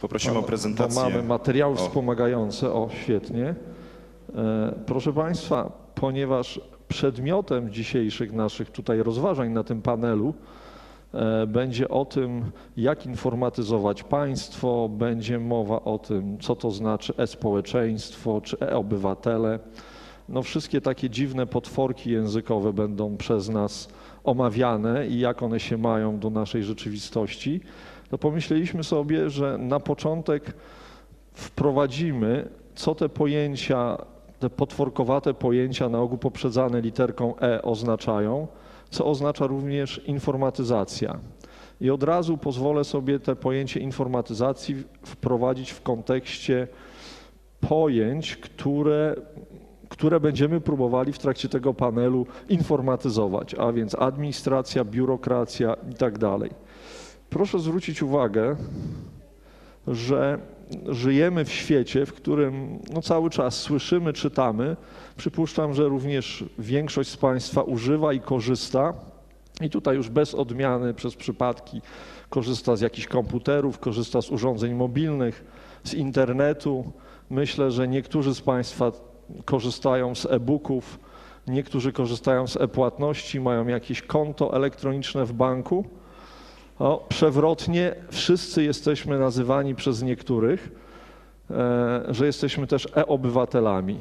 Poprosimy o prezentację. mamy materiały O. wspomagające, o świetnie. E, Proszę Państwa, ponieważ przedmiotem dzisiejszych naszych tutaj rozważań na tym panelu e, będzie o tym, jak informatyzować państwo, będzie mowa o tym, co to znaczy e-społeczeństwo czy e-obywatele. No wszystkie takie dziwne potworki językowe będą przez nas omawiane i jak one się mają do naszej rzeczywistości, to pomyśleliśmy sobie, że na początek wprowadzimy, co te pojęcia, te potworkowate pojęcia na ogół poprzedzane literką E oznaczają, co oznacza również informatyzacja. I od razu pozwolę sobie te pojęcie informatyzacji wprowadzić w kontekście pojęć, które, które będziemy próbowali w trakcie tego panelu informatyzować, a więc administracja, biurokracja i tak dalej. Proszę zwrócić uwagę, że żyjemy w świecie, w którym no, cały czas słyszymy, czytamy. Przypuszczam, że również większość z Państwa używa i korzysta. I tutaj już bez odmiany przez przypadki korzysta z jakichś komputerów, korzysta z urządzeń mobilnych, z internetu. Myślę, że niektórzy z Państwa korzystają z e-booków, niektórzy korzystają z e-płatności, mają jakieś konto elektroniczne w banku. O, przewrotnie wszyscy jesteśmy nazywani przez niektórych, e, że jesteśmy też e-obywatelami.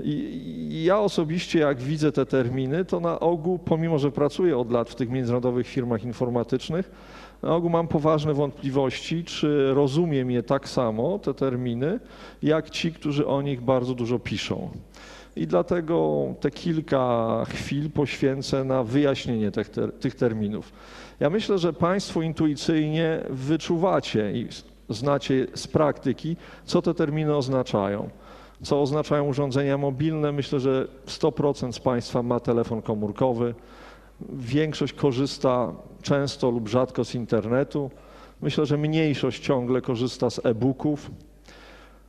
I ja osobiście, jak widzę te terminy, to na ogół, pomimo że pracuję od lat w tych międzynarodowych firmach informatycznych, na ogół mam poważne wątpliwości, czy rozumiem je tak samo, te terminy, jak ci, którzy o nich bardzo dużo piszą. I dlatego te kilka chwil poświęcę na wyjaśnienie tych, ter- tych terminów. Ja myślę, że Państwo intuicyjnie wyczuwacie i znacie z praktyki, co te terminy oznaczają. Co oznaczają urządzenia mobilne? Myślę, że 100% z Państwa ma telefon komórkowy. Większość korzysta często lub rzadko z internetu. Myślę, że mniejszość ciągle korzysta z e-booków.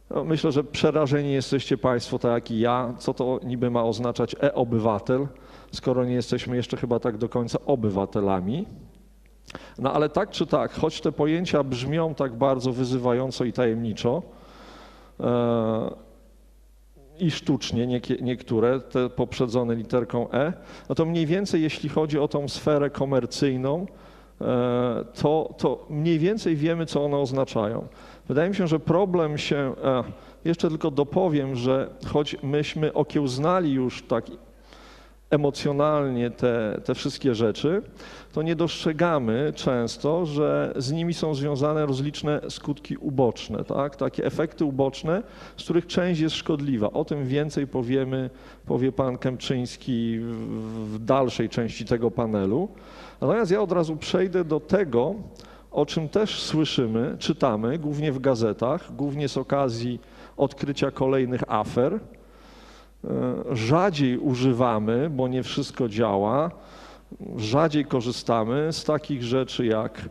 No, Myślę, że przerażeni jesteście Państwo, tak jak i ja, co to niby ma oznaczać e-obywatel, skoro nie jesteśmy jeszcze chyba tak do końca obywatelami. No ale tak czy tak, choć te pojęcia brzmią tak bardzo wyzywająco i tajemniczo e, i sztucznie niekie, niektóre, te poprzedzone literką E, no to mniej więcej jeśli chodzi o tą sferę komercyjną, e, to, to mniej więcej wiemy, co one oznaczają. Wydaje mi się, że problem się, e, jeszcze tylko dopowiem, że choć myśmy okiełznali już tak emocjonalnie te, te wszystkie rzeczy, to nie dostrzegamy często, że z nimi są związane rozliczne skutki uboczne, tak? takie efekty uboczne, z których część jest szkodliwa. O tym więcej powiemy, powie pan Kępczyński w, w dalszej części tego panelu. Natomiast ja od razu przejdę do tego, o czym też słyszymy, czytamy, głównie w gazetach, głównie z okazji odkrycia kolejnych afer. E, Rzadziej używamy, bo nie wszystko działa, rzadziej korzystamy z takich rzeczy jak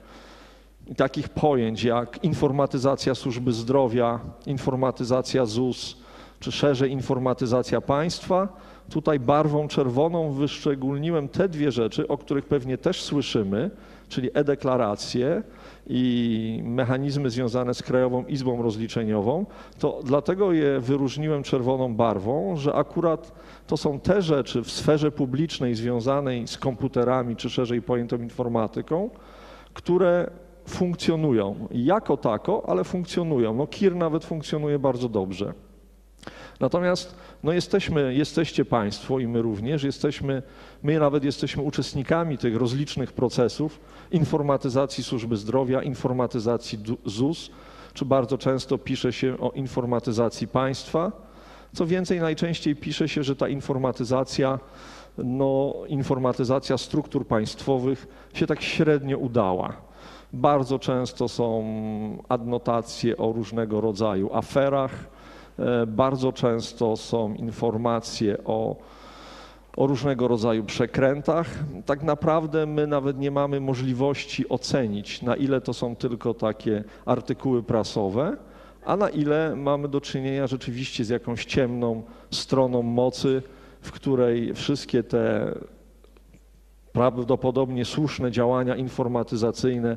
takich pojęć jak informatyzacja służby zdrowia, informatyzacja ZUS, czy szerzej informatyzacja państwa. Tutaj barwą czerwoną wyszczególniłem te dwie rzeczy, o których pewnie też słyszymy, czyli e-deklaracje i mechanizmy związane z Krajową Izbą Rozliczeniową, to dlatego je wyróżniłem czerwoną barwą, że akurat to są te rzeczy w sferze publicznej związanej z komputerami, czy szerzej pojętą informatyką, które funkcjonują jako tako, ale funkcjonują. No KIR nawet funkcjonuje bardzo dobrze. Natomiast no jesteśmy, jesteście Państwo i my również, jesteśmy, my nawet jesteśmy uczestnikami tych rozlicznych procesów informatyzacji służby zdrowia, informatyzacji ZUS, czy bardzo często pisze się o informatyzacji państwa. Co więcej, najczęściej pisze się, że ta informatyzacja, no, informatyzacja struktur państwowych się tak średnio udała. Bardzo często są adnotacje o różnego rodzaju aferach, bardzo często są informacje o, o różnego rodzaju przekrętach. Tak naprawdę my nawet nie mamy możliwości ocenić, na ile to są tylko takie artykuły prasowe, a na ile mamy do czynienia rzeczywiście z jakąś ciemną stroną mocy, w której wszystkie te prawdopodobnie słuszne działania informatyzacyjne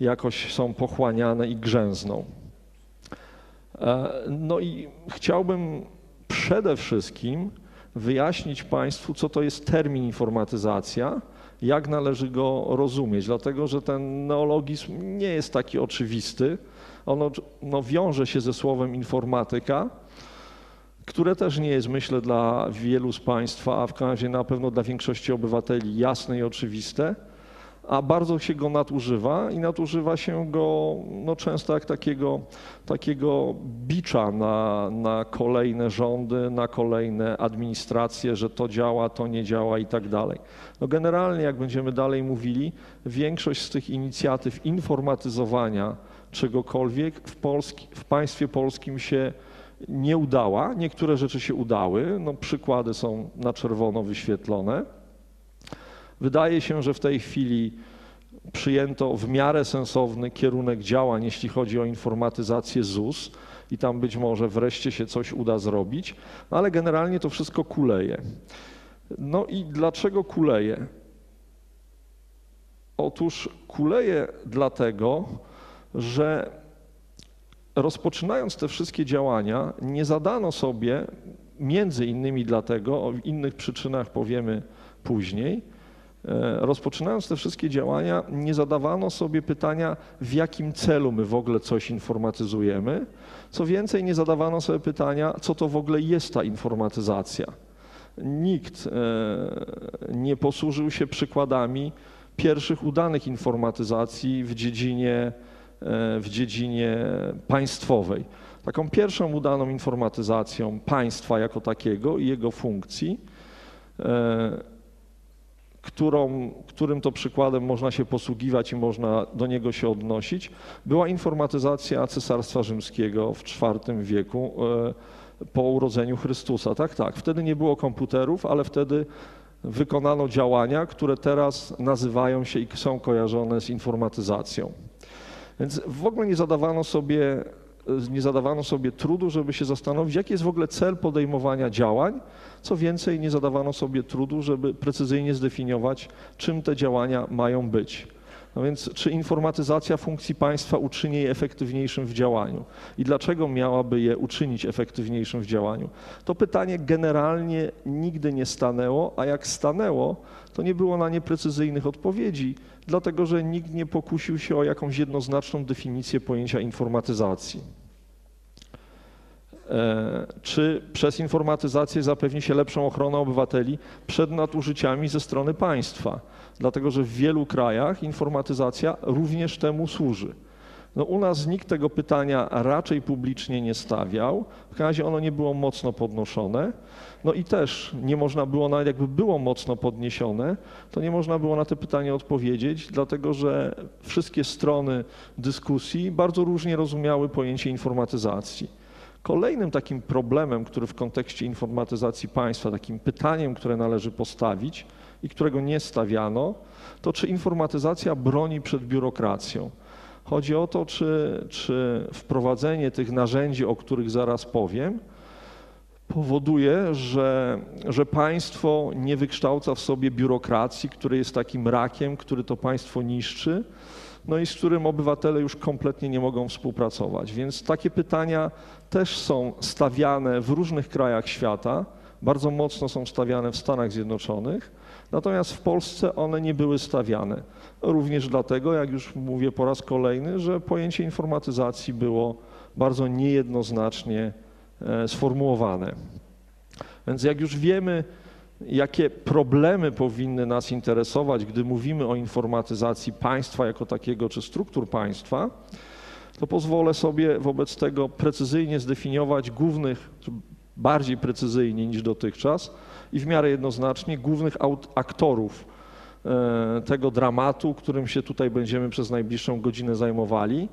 jakoś są pochłaniane i grzęzną. E, no i chciałbym przede wszystkim wyjaśnić Państwu, co to jest termin informatyzacja, jak należy go rozumieć, dlatego że ten neologizm nie jest taki oczywisty. Ono no, wiąże się ze słowem informatyka, które też nie jest, myślę, dla wielu z Państwa, a w każdym razie na pewno dla większości obywateli jasne i oczywiste a bardzo się go nadużywa i nadużywa się go no, często jak takiego, takiego bicza na, na kolejne rządy, na kolejne administracje, że to działa, to nie działa i tak dalej. No generalnie, jak będziemy dalej mówili, większość z tych inicjatyw informatyzowania czegokolwiek w, Polski, w państwie polskim się nie udała. Niektóre rzeczy się udały, no, przykłady są na czerwono wyświetlone. Wydaje się, że w tej chwili przyjęto w miarę sensowny kierunek działań, jeśli chodzi o informatyzację ZUS i tam być może wreszcie się coś uda zrobić, no ale generalnie to wszystko kuleje. No i dlaczego kuleje? Otóż kuleje dlatego, że rozpoczynając te wszystkie działania, nie zadano sobie, między innymi dlatego, o innych przyczynach powiemy później, rozpoczynając te wszystkie działania, nie zadawano sobie pytania, w jakim celu my w ogóle coś informatyzujemy. Co więcej, nie zadawano sobie pytania, co to w ogóle jest ta informatyzacja. Nikt e, nie posłużył się przykładami pierwszych udanych informatyzacji w dziedzinie, e, w dziedzinie państwowej. Taką pierwszą udaną informatyzacją państwa jako takiego i jego funkcji którą, którym to przykładem można się posługiwać i można do niego się odnosić, była informatyzacja Cesarstwa Rzymskiego w IV wieku e, po urodzeniu Chrystusa. Tak, tak. Wtedy nie było komputerów, ale wtedy wykonano działania, które teraz nazywają się i są kojarzone z informatyzacją. Więc w ogóle nie zadawano sobie nie zadawano sobie trudu, żeby się zastanowić, jaki jest w ogóle cel podejmowania działań. Co więcej, nie zadawano sobie trudu, żeby precyzyjnie zdefiniować, czym te działania mają być. No więc, czy informatyzacja funkcji państwa uczyni je efektywniejszym w działaniu? I dlaczego miałaby je uczynić efektywniejszym w działaniu? To pytanie generalnie nigdy nie stanęło, a jak stanęło, to nie było na nie precyzyjnych odpowiedzi, dlatego że nikt nie pokusił się o jakąś jednoznaczną definicję pojęcia informatyzacji. E, czy przez informatyzację zapewni się lepszą ochronę obywateli przed nadużyciami ze strony państwa? Dlatego, że w wielu krajach informatyzacja również temu służy. No u nas nikt tego pytania raczej publicznie nie stawiał, w razie ono nie było mocno podnoszone. No i też nie można było, nawet jakby było mocno podniesione, to nie można było na te pytanie odpowiedzieć, dlatego że wszystkie strony dyskusji bardzo różnie rozumiały pojęcie informatyzacji. Kolejnym takim problemem, który w kontekście informatyzacji państwa, takim pytaniem, które należy postawić i którego nie stawiano, to czy informatyzacja broni przed biurokracją. Chodzi o to, czy, czy wprowadzenie tych narzędzi, o których zaraz powiem, powoduje, że, że państwo nie wykształca w sobie biurokracji, który jest takim rakiem, który to państwo niszczy, no i z którym obywatele już kompletnie nie mogą współpracować. Więc takie pytania też są stawiane w różnych krajach świata, bardzo mocno są stawiane w Stanach Zjednoczonych, natomiast w Polsce one nie były stawiane. Również dlatego, jak już mówię po raz kolejny, że pojęcie informatyzacji było bardzo niejednoznacznie e, sformułowane. Więc jak już wiemy, jakie problemy powinny nas interesować, gdy mówimy o informatyzacji państwa jako takiego, czy struktur państwa, to pozwolę sobie wobec tego precyzyjnie zdefiniować głównych, bardziej precyzyjnie niż dotychczas i w miarę jednoznacznie głównych aktorów e, tego dramatu, którym się tutaj będziemy przez najbliższą godzinę zajmowali.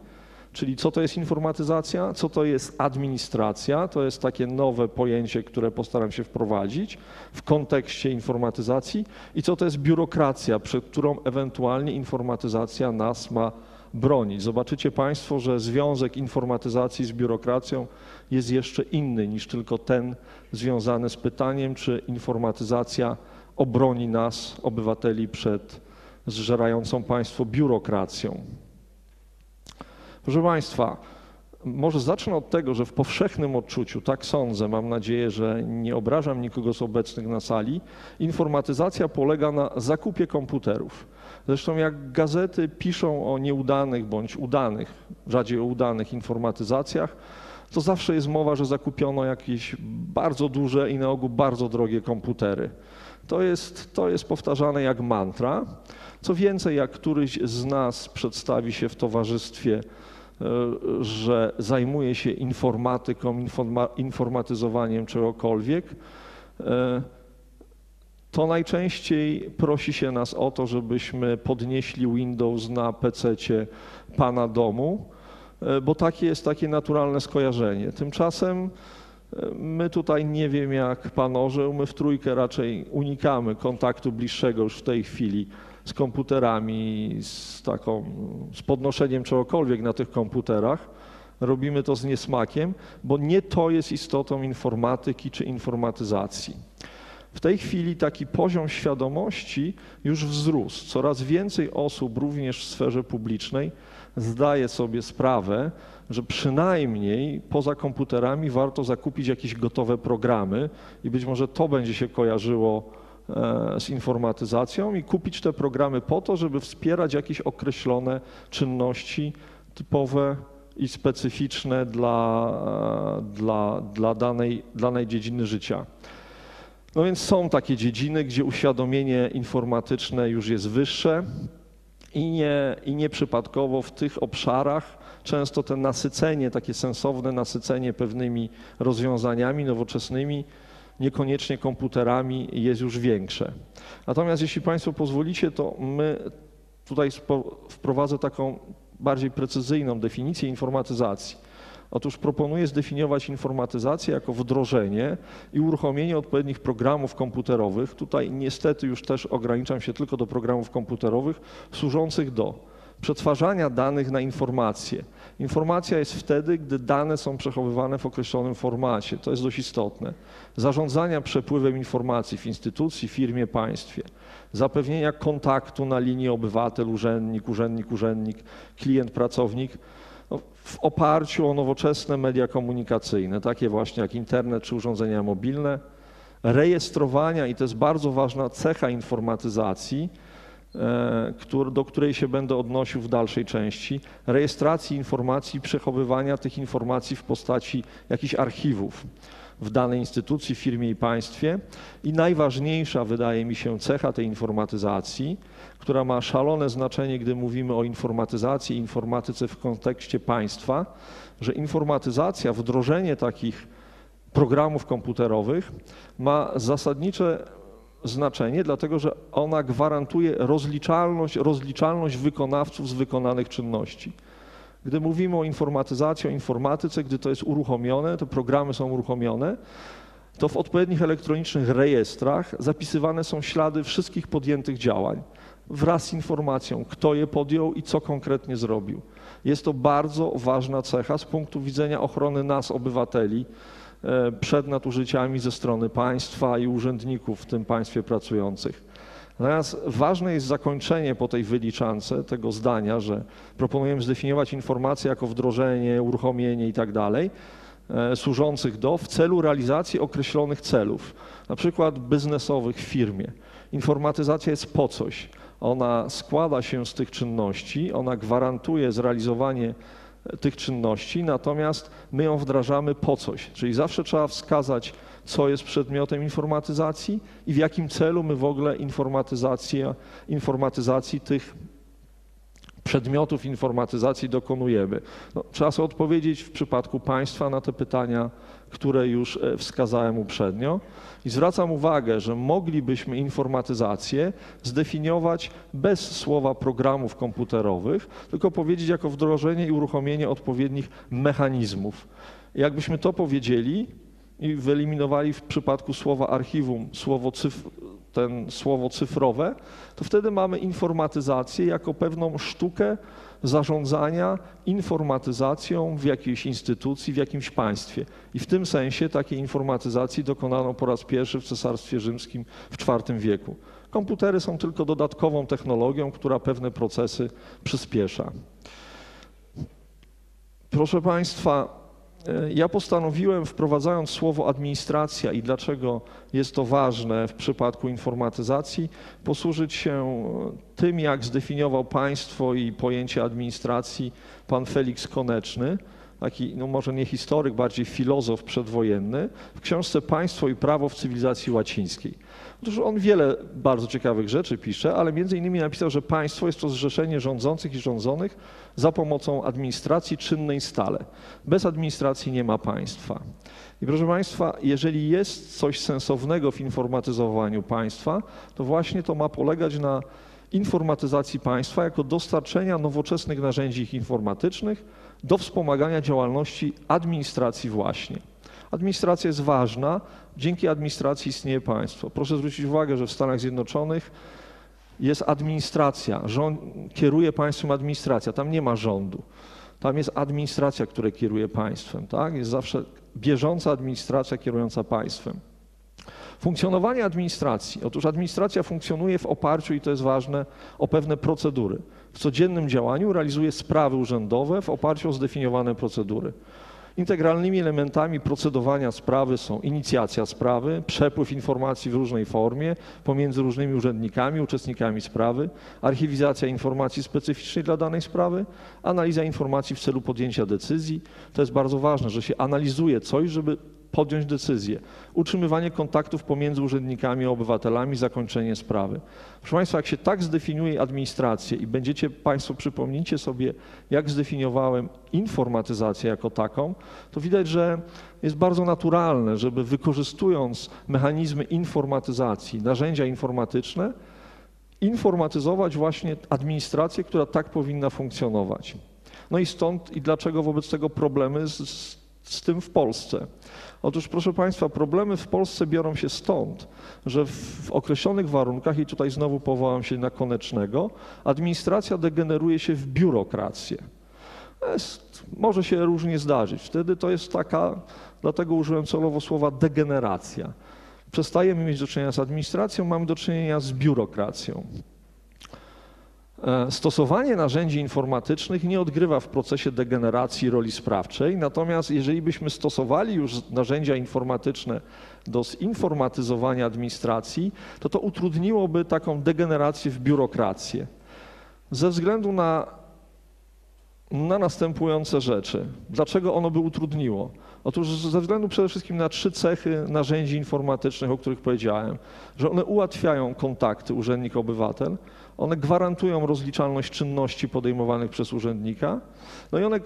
Czyli co to jest informatyzacja, co to jest administracja, to jest takie nowe pojęcie, które postaram się wprowadzić w kontekście informatyzacji i co to jest biurokracja, przed którą ewentualnie informatyzacja nas ma bronić. Zobaczycie Państwo, że związek informatyzacji z biurokracją jest jeszcze inny niż tylko ten związany z pytaniem, czy informatyzacja obroni nas, obywateli, przed zżerającą państwo biurokracją. Proszę Państwa, może zacznę od tego, że w powszechnym odczuciu, tak sądzę, mam nadzieję, że nie obrażam nikogo z obecnych na sali, informatyzacja polega na zakupie komputerów. Zresztą jak gazety piszą o nieudanych bądź udanych, rzadziej o udanych informatyzacjach, to zawsze jest mowa, że zakupiono jakieś bardzo duże i na ogół bardzo drogie komputery. To jest, to jest powtarzane jak mantra. Co więcej, jak któryś z nas przedstawi się w towarzystwie, że zajmuje się informatyką, informa, informatyzowaniem czegokolwiek, e, to najczęściej prosi się nas o to, żebyśmy podnieśli Windows na PC pana domu, e, bo takie jest takie naturalne skojarzenie. Tymczasem My tutaj nie wiem jak pan orzeł, my w trójkę raczej unikamy kontaktu bliższego już w tej chwili z komputerami, z taką, z podnoszeniem czegokolwiek na tych komputerach. Robimy to z niesmakiem, bo nie to jest istotą informatyki czy informatyzacji. W tej chwili taki poziom świadomości już wzrósł. Coraz więcej osób, również w sferze publicznej, zdaje sobie sprawę, że przynajmniej poza komputerami warto zakupić jakieś gotowe programy i być może to będzie się kojarzyło z informatyzacją i kupić te programy po to, żeby wspierać jakieś określone czynności typowe i specyficzne dla, e, dla, dla danej, danej dziedziny życia. No więc są takie dziedziny, gdzie uświadomienie informatyczne już jest wyższe i nie, i nieprzypadkowo w tych obszarach często to nasycenie, takie sensowne nasycenie pewnymi rozwiązaniami nowoczesnymi, niekoniecznie komputerami jest już większe. Natomiast jeśli Państwo pozwolicie, to my tutaj wprowadzę taką bardziej precyzyjną definicję informatyzacji. Otóż proponuję zdefiniować informatyzację jako wdrożenie i uruchomienie odpowiednich programów komputerowych. Tutaj niestety już też ograniczam się tylko do programów komputerowych służących do przetwarzania danych na informacje. Informacja jest wtedy, gdy dane są przechowywane w określonym formacie. To jest dość istotne. Zarządzania przepływem informacji w instytucji, firmie, państwie. Zapewnienia kontaktu na linii obywatel, urzędnik, urzędnik, urzędnik, klient, pracownik no, w oparciu o nowoczesne media komunikacyjne, takie właśnie jak internet czy urządzenia mobilne. Rejestrowania, i to jest bardzo ważna cecha informatyzacji, do której się będę odnosił w dalszej części, rejestracji informacji, przechowywania tych informacji w postaci jakichś archiwów w danej instytucji, firmie i państwie. I najważniejsza, wydaje mi się, cecha tej informatyzacji, która ma szalone znaczenie, gdy mówimy o informatyzacji i informatyce w kontekście państwa, że informatyzacja, wdrożenie takich programów komputerowych ma zasadnicze znaczenie, dlatego że ona gwarantuje rozliczalność, rozliczalność wykonawców z wykonanych czynności. Gdy mówimy o informatyzacji, o informatyce, gdy to jest uruchomione, te programy są uruchomione, to w odpowiednich elektronicznych rejestrach zapisywane są ślady wszystkich podjętych działań wraz z informacją, kto je podjął i co konkretnie zrobił. Jest to bardzo ważna cecha z punktu widzenia ochrony nas, obywateli, przed nadużyciami ze strony państwa i urzędników w tym państwie pracujących. Natomiast ważne jest zakończenie po tej wyliczance tego zdania, że proponujemy zdefiniować informacje jako wdrożenie, uruchomienie i tak e, służących do w celu realizacji określonych celów, na przykład biznesowych w firmie. Informatyzacja jest po coś. Ona składa się z tych czynności, ona gwarantuje zrealizowanie tych czynności, natomiast my ją wdrażamy po coś. Czyli zawsze trzeba wskazać, co jest przedmiotem informatyzacji i w jakim celu my w ogóle informatyzacji tych przedmiotów informatyzacji dokonujemy. No, trzeba sobie odpowiedzieć w przypadku państwa na te pytania, które już e, wskazałem uprzednio. I zwracam uwagę, że moglibyśmy informatyzację zdefiniować bez słowa programów komputerowych, tylko powiedzieć jako wdrożenie i uruchomienie odpowiednich mechanizmów. Jakbyśmy to powiedzieli i wyeliminowali w przypadku słowa archiwum słowo cyfr, ten słowo cyfrowe, to wtedy mamy informatyzację jako pewną sztukę zarządzania informatyzacją w jakiejś instytucji, w jakimś państwie. I w tym sensie takiej informatyzacji dokonano po raz pierwszy w Cesarstwie Rzymskim w IV wieku. Komputery są tylko dodatkową technologią, która pewne procesy przyspiesza. Proszę Państwa, ja postanowiłem, wprowadzając słowo administracja i dlaczego jest to ważne w przypadku informatyzacji, posłużyć się tym, jak zdefiniował państwo i pojęcie administracji pan Felix Koneczny, taki, no może nie historyk, bardziej filozof przedwojenny, w książce Państwo i prawo w cywilizacji łacińskiej. Otóż on wiele bardzo ciekawych rzeczy pisze, ale między innymi napisał, że państwo jest to zrzeszenie rządzących i rządzonych za pomocą administracji czynnej stale. Bez administracji nie ma państwa. I proszę Państwa, jeżeli jest coś sensownego w informatyzowaniu państwa, to właśnie to ma polegać na informatyzacji państwa jako dostarczenia nowoczesnych narzędzi informatycznych do wspomagania działalności administracji właśnie. Administracja jest ważna, dzięki administracji istnieje państwo. Proszę zwrócić uwagę, że w Stanach Zjednoczonych jest administracja, rząd, kieruje państwem administracja, tam nie ma rządu. Tam jest administracja, która kieruje państwem, tak? Jest zawsze bieżąca administracja kierująca państwem. Funkcjonowanie administracji. Otóż administracja funkcjonuje w oparciu, i to jest ważne, o pewne procedury. W codziennym działaniu realizuje sprawy urzędowe w oparciu o zdefiniowane procedury. Integralnymi elementami procedowania sprawy są inicjacja sprawy, przepływ informacji w różnej formie pomiędzy różnymi urzędnikami, uczestnikami sprawy, archiwizacja informacji specyficznej dla danej sprawy, analiza informacji w celu podjęcia decyzji. To jest bardzo ważne, że się analizuje coś, żeby podjąć decyzję. Utrzymywanie kontaktów pomiędzy urzędnikami a obywatelami, zakończenie sprawy. Proszę Państwa, jak się tak zdefiniuje administrację i będziecie Państwo, przypomnijcie sobie, jak zdefiniowałem informatyzację jako taką, to widać, że jest bardzo naturalne, żeby wykorzystując mechanizmy informatyzacji, narzędzia informatyczne, informatyzować właśnie administrację, która tak powinna funkcjonować. No i stąd i dlaczego wobec tego problemy z, z tym w Polsce. Otóż, proszę Państwa, problemy w Polsce biorą się stąd, że w określonych warunkach, i tutaj znowu powołam się na Konecznego, administracja degeneruje się w biurokrację. Jest, może się różnie zdarzyć. Wtedy to jest taka, dlatego użyłem celowo słowa degeneracja. Przestajemy mieć do czynienia z administracją, mamy do czynienia z biurokracją. E, stosowanie narzędzi informatycznych nie odgrywa w procesie degeneracji roli sprawczej, natomiast jeżeli byśmy stosowali już narzędzia informatyczne do zinformatyzowania administracji, to to utrudniłoby taką degenerację w biurokrację. Ze względu na, na następujące rzeczy. Dlaczego ono by utrudniło? Otóż ze względu przede wszystkim na trzy cechy narzędzi informatycznych, o których powiedziałem, że one ułatwiają kontakty urzędnik-obywatel, one gwarantują rozliczalność czynności podejmowanych przez urzędnika, no i one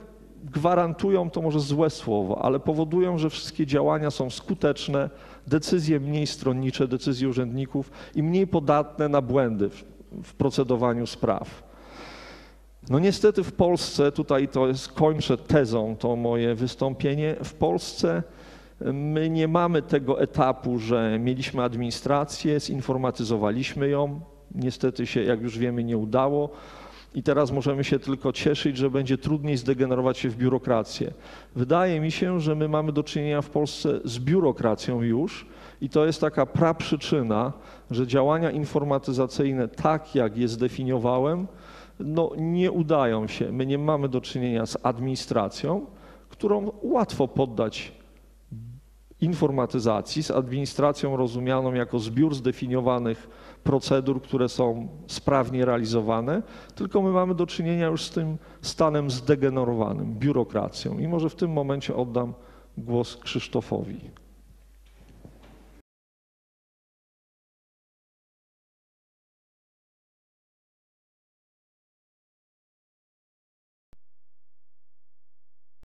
gwarantują, to może złe słowo, ale powodują, że wszystkie działania są skuteczne, decyzje mniej stronnicze, decyzje urzędników i mniej podatne na błędy w, w procedowaniu spraw. No niestety w Polsce, tutaj to jest, kończę tezą to moje wystąpienie, w Polsce my nie mamy tego etapu, że mieliśmy administrację, zinformatyzowaliśmy ją, niestety się, jak już wiemy, nie udało. I teraz możemy się tylko cieszyć, że będzie trudniej zdegenerować się w biurokrację. Wydaje mi się, że my mamy do czynienia w Polsce z biurokracją już i to jest taka praprzyczyna, że działania informatyzacyjne, tak jak je zdefiniowałem, no, nie udają się. My nie mamy do czynienia z administracją, którą łatwo poddać informatyzacji, z administracją rozumianą jako zbiór zdefiniowanych procedur, które są sprawnie realizowane, tylko my mamy do czynienia już z tym stanem zdegenerowanym, biurokracją. I może w tym momencie oddam głos Krzysztofowi.